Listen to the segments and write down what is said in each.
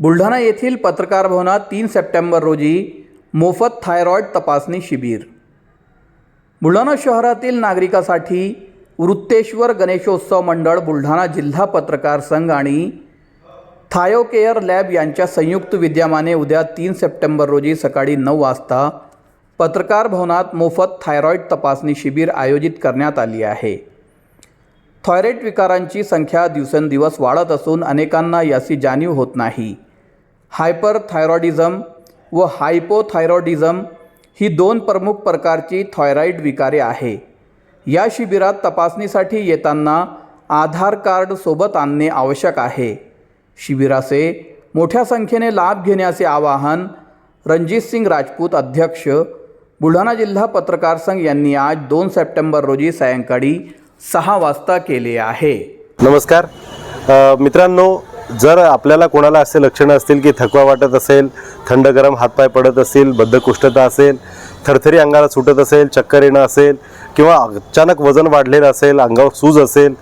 बुलढाणा येथील पत्रकार भवनात तीन सप्टेंबर रोजी मोफत थायरॉईड तपासणी शिबिर. बुलढाणा शहरातील नागरिकासाठी वृत्तेश्वर गणेशोत्सव मंडळ बुलढाणा जिल्हा पत्रकार संघ आणि थायोकेअर लॅब यांच्या संयुक्त विद्यमाने उद्या तीन सप्टेंबर रोजी सकाळी नऊ वाजता पत्रकार भवनात मोफत थायरॉईड तपासणी शिबिर आयोजित करण्यात आली आहे. थायरॉईड विकारांची संख्या दिवसेंदिवस वाढत असून अनेकांना याची जाणीव होत नाही. हायपरथायरॉईडिझम व हायपोथायरॉइडिझम ही दोन प्रमुख प्रकारची थायरॉईड विकारे आहे. या शिबिरात तपासणीसाठी येताना आधार कार्ड सोबत आणणे आवश्यक आहे. शिबिराचे मोठ्या संख्येने लाभ घेण्याचे आवाहन रणजित सिंग राजपूत अध्यक्ष बुलढाणा जिल्हा पत्रकार संघ यांनी आज दोन सप्टेंबर रोजी सायंकाळी सहा वाजता केले आहे. नमस्कार. मित्रांनो जर आपल्याला कोणाला असे लक्षणं असतील की थकवा वाटत असेल थंड गरम हातपाय पडत असतील बद्धकुष्ठता असेल थरथरी अंगाला सुटत असेल चक्कर येणं असेल किंवा अचानक वजन वाढलेलं असेल अंगावर सूज असेल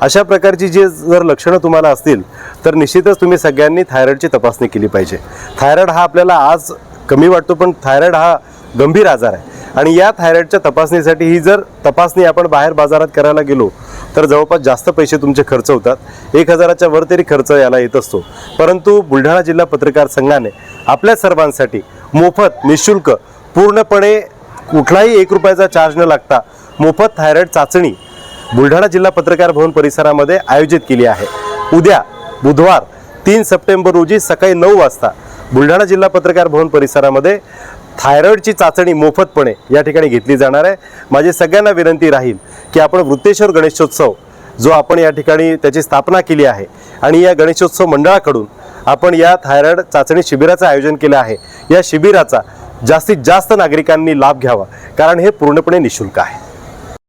अशा प्रकारची जी जर लक्षणं तुम्हाला असतील तर निश्चितच तुम्ही सगळ्यांनी थायरॉईडची तपासणी केली पाहिजे. थायरॉईड हा आपल्याला आज कमी वाटतो पण थायरॉईड हा गंभीर आजार आहे. आणि या थायरॉईडच्या तपासणीसाठी ही जर तपासणी आपण बाहेर बाजारात करायला गेलो तर जवळपास जास्त पैसे तुमचे खर्च होतात. एक हजाराच्या वर तरी खर्च याला येत असतो. परंतु बुलढाणा जिल्हा पत्रकार संघाने आपल्या सर्वांसाठी मोफत निशुल्क पूर्णपणे कुठलाही एक रुपयाचा चार्ज न लागता मोफत थायरॉईड चाचणी बुलढाणा जिल्हा पत्रकार भवन परिसरामध्ये आयोजित केली आहे. उद्या बुधवार तीन सप्टेंबर रोजी सकाळी नऊ वाजता बुलढाणा जिल्हा पत्रकार भवन परिसरामध्ये थायरॉईडची चाचणी मोफतपणे या ठिकाणी घेतली जाणार आहे. माझी सगळ्यांना विनंती राहील की आपण वृत्तेश्वर गणेशोत्सव जो आपण या ठिकाणी त्याची स्थापना केली आहे आणि या गणेशोत्सव मंडळाकडून आपण या थायरॉईड चाचणी शिबिराचं आयोजन केलं आहे. या शिबिराचा जास्तीत जास्त नागरिकांनी लाभ घ्यावा कारण हे पूर्णपणे निशुल्क आहे.